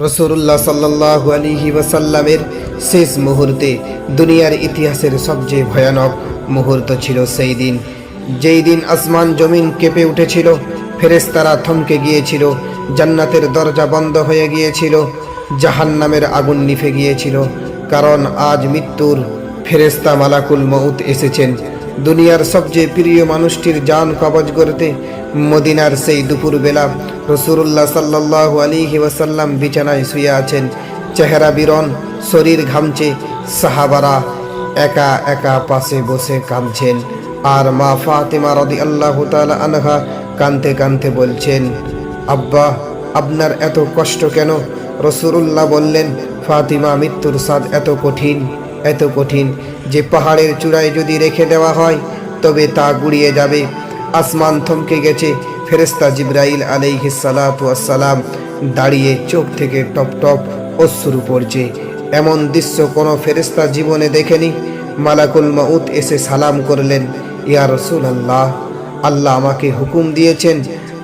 রসুল্লাহ সাল্লাহ আলিহি ওয়াসাল্লামের শেষ মুহূর্তে দুনিয়ার ইতিহাসের সবচেয়ে ভয়ানক মুহূর্ত ছিল সেই দিন। যেই দিন আসমান জমিন কেঁপে উঠেছিল, ফেরেশতারা থমকে গিয়েছিল, জান্নাতের দরজা বন্ধ হয়ে গিয়েছিল, জাহান্নামের আগুন নিভে গিয়েছিল। কারণ আজ মৃত্যুর ফেরেশতা মালাকুল মউত এসেছেন। দুনিয়ার সবচেয়ে প্রিয় মানুষটির জান কবজ করতে মদিনার সেই দুপুরবেলা রসুল্লাহ সাল্লাহ আলিহি ওয়াসাল্লাম বিছানায় শুয়ে আছেন। চেহারা বিরন শরীর ঘামছে, সাহাবারা একা একা পাশে বসে কাঁদছেন। আর মা ফাতেমা রদি আল্লাহ আনহা কানতে কানতে বলছেন, আব্বা, আপনার এত কষ্ট কেন? রসুরুল্লাহ বললেন, ফাতিমা মৃত্যুর স্বাদ এত কঠিন। এত কঠিন যে পাহাড়ের চূড়ায় যদি রেখে দেওয়া হয়, তবে তা গুড়িয়ে যাবে। আসমান থমকে গেছে ফেরেস্তা জিব্রাইল আলাইহিসালাম দাঁড়িয়ে চোখ থেকে টপ টপ অশ্রু পড়ছে। এমন দৃশ্য কোনো ফেরেস্তা জীবনে দেখেনি। মালাকুল মাউত এসে সালাম করলেন, ইয়া রসুল আল্লাহ আল্লাহ আমাকে হুকুম দিয়েছেন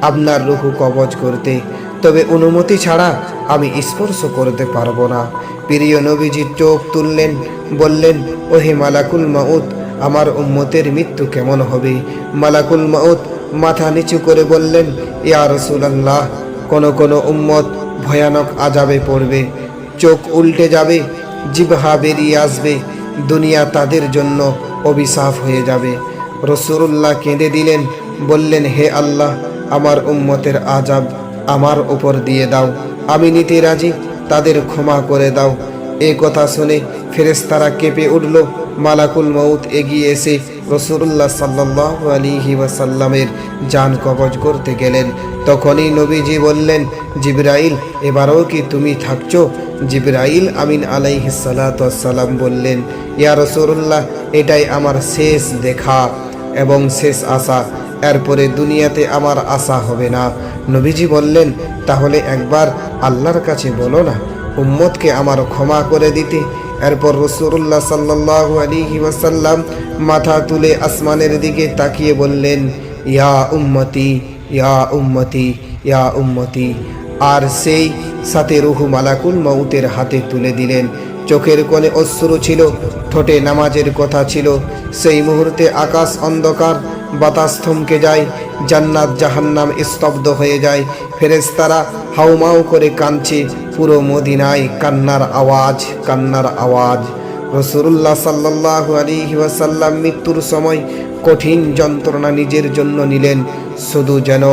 আপনার রুহু কবজ করতে। তবে অনুমতি ছাড়া আমি স্পর্শ করতে পারব না। প্রিয় নবীজি চোখ তুললেন, বললেন, ওহে মালাকুল মাউত, আমার উম্মতের মৃত্যু কেমন হবে? মালাকুল মাউত মাথা নিচু করে বললেন এ ইয়া রসুলাল্লাহ, কোন কোন উম্মত ভয়ানক আজাবে পড়বে, চোখ উল্টে যাবে জিভা বেরিয়ে আসবে, দুনিয়া তাদের জন্য অভিশাপ হয়ে যাবে। রসুল্লাহ কেঁদে দিলেন, বললেন, হে আল্লাহ, আমার উম্মতের আজাব আমার উপর দিয়ে দাও, আমি নিতে রাজি তাদের ক্ষমা করে দাও। এ কথা শুনে ফেরেস্তারা কেঁপে উঠল। মালাকুল মৌত এগিয়ে এসে রসুল্লাহ সাল্লাহ আলিহি ওয়াসাল্লামের যান কবজ করতে গেলেন। তখনই নবীজি বললেন, জিব্রাইল, এবারও কি তুমি থাকছো? জিব্রাইল আমিন আলাইহি সালাম বললেন, ইয়া রসুল্লাহ এটাই আমার শেষ দেখা এবং শেষ আশা। এরপরে দুনিয়াতে আমার আশা হবে না। নবীজি বললেন, তাহলে একবার আল্লাহর কাছে বলো না, উম্মতকে আমার ক্ষমা করে দিতে। এরপর রসুল্লাহ সাল্লাহ আলিহি ওয়াসাল্লাম মাথা তুলে আসমানের দিকে তাকিয়ে বললেন, ইয়া উম্মতি ইয়া উম্মতি ইয়া উম্মতি। আর সেই সাথে রুহু মালাকুল মউতের হাতে তুলে দিলেন। চোখের কোণে অশ্রু ছিল, ঠোঁটে নামাজের কথা ছিল। সেই মুহূর্তে আকাশ অন্ধকার, বাতাস থমকে যায়, জান্নাত জাহান্নাম স্তব্ধ হয়ে যায়। ফেরেশতারা হাউমাউ করে কাঁদছে, পুরো মদিনায় কান্নার আওয়াজ কান্নার আওয়াজ। রসুল্লাহ সাল্লাহ আলিহি ওয়াসাল্লাম মৃত্যুর সময় কঠিন যন্ত্রণা নিজের জন্য নিলেন, শুধু যেন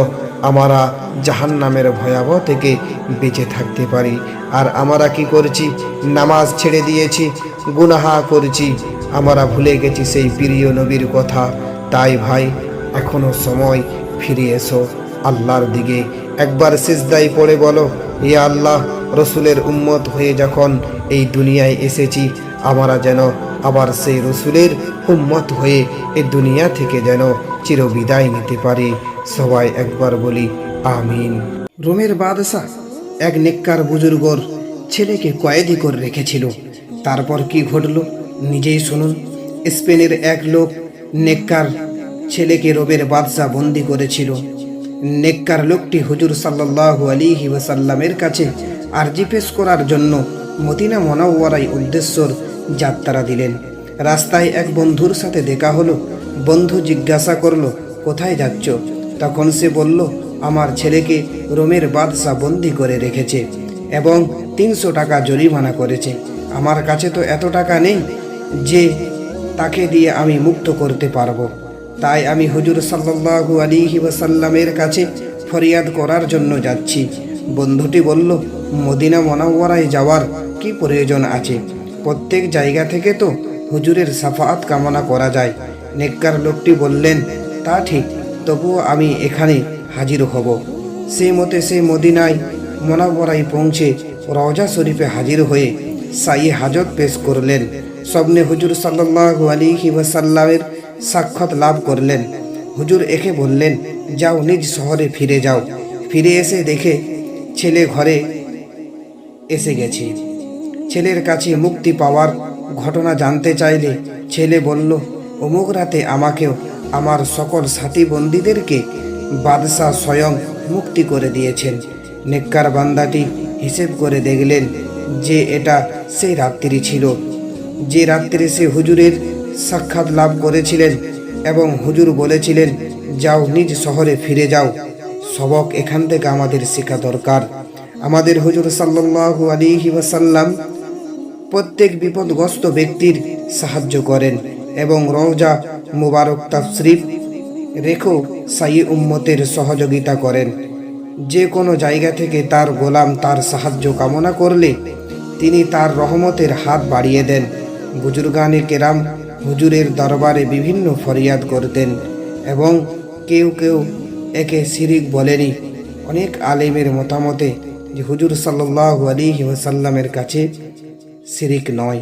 আমরা জাহান্নামের ভয়াবহ থেকে বেঁচে থাকতে পারি। আর আমরা কি করছি? নামাজ ছেড়ে দিয়েছি, গুনাহা করছি। আমরা ভুলে গেছি সেই প্রিয় নবীর কথা। তাই ভাই, এখনও সময়, ফিরে এসো আল্লাহর দিকে। একবার সিজদাই পড়ে বলো এ আল্লাহ, রসুলের উম্মত হয়ে যখন এই দুনিয়ায় এসেছি, আমরা যেন আবার সেই রসুলের উম্মত হয়ে এ দুনিয়া থেকে যেন চিরবিদায় নিতে পারি। সবাই একবার বলি, আমিন। রোমের বাদশাহ এক নেককার বুজুর্গর ছেলেকে কয়েদি করে রেখেছিল। তারপর কি ঘটল? নিজেই শুনুন। স্পেনের এক লোক নেককার ছেলেকে রোমের বাদশাহ বন্দি করেছিল। নেককার লোকটি হুজুর সাল্লাল্লাহু আলিহি ওয়াসাল্লামের কাছে আরজি পেশ করার জন্য মদিনা মনাওয়ারাই উদ্দেশ্যর যাত্রা দিলেন। রাস্তায় এক বন্ধুর সাথে দেখা হলো। বন্ধু জিজ্ঞাসা করল, কোথায় যাচ্ছ? তখন সে বলল আমার ছেলেকে রোমের বাদশাহ বন্দি করে রেখেছে এবং তিনশো টাকা জরিমানা করেছে। আমার কাছে তো এত টাকা নেই যে তাকে দিয়ে আমি মুক্ত করতে পারব। তাই আমি হুজুর সাল্লাল্লাহু আলিহি ওয়াসাল্লামের কাছে ফরিয়াদ করার জন্য যাচ্ছি। বন্ধুটি বলল, মদিনা মনাওয়ারায় যাওয়ার কি প্রয়োজন আছে? প্রত্যেক জায়গা থেকে তো হুজুরের সাফাত কামনা করা যায়। নেককার লোকটি বললেন, তা ঠিক, তবুও আমি এখানে হাজির হব। সেই মতে সে মদিনায় মনাবরাই পৌঁছে রওজা শরীফে হাজির হয়ে সাই হাজত পেশ করলেন। স্বপ্নে হুজুর সাল্লাল্লাহু আলাইহি ওয়াসাল্লামের সাক্ষাৎ লাভ করলেন। হুজুর একে বললেন, যাও নিজ শহরে ফিরে যাও। ফিরে এসে দেখে ছেলে ঘরে এসে গেছে। ছেলের কাছে মুক্তি পাওয়ার ঘটনা জানতে চাইলে ছেলে বলল, অমুক রাতে আমাকেও আমার সকল সাথী বন্দীদেরকে বাদশাহ স্বয়ং মুক্তি করে দিয়েছেন। নেককার বান্দাটি হিসেব করে দেখলেন যে এটা সেই রাত্রি ছিল। যে রাত্রে সে হুজুরের সাক্ষাৎ লাভ করেছিলেন এবং হুজুর বলেছিলেন, যাও নিজ শহরে ফিরে যাও। সবক এখান থেকে আমাদের শেখা দরকার। আমাদের হুজুর সাল্লাল্লাহু আলাইহি ওয়াসাল্লাম প্রত্যেক বিপদগ্রস্ত ব্যক্তির সাহায্য করেন এবং রওজা মুবারক তাফসরিফ রেখো সাই উম্মতের সহযোগিতা করেন। যে কোনো জায়গা থেকে তার গোলাম তার সাহায্য কামনা করলে তিনি তার রহমতের হাত বাড়িয়ে দেন। বুজুর্গানে কেরাম হুজুরের দরবারে বিভিন্ন ফরিয়াদ করতেন এবং কেউ কেউ একে শিরিক বলেনি। অনেক আলেমের মতামতে, যে হুজুর সাল্লাল্লাহু আলী ওয়াসাল্লামের কাছে শিরিক নয়।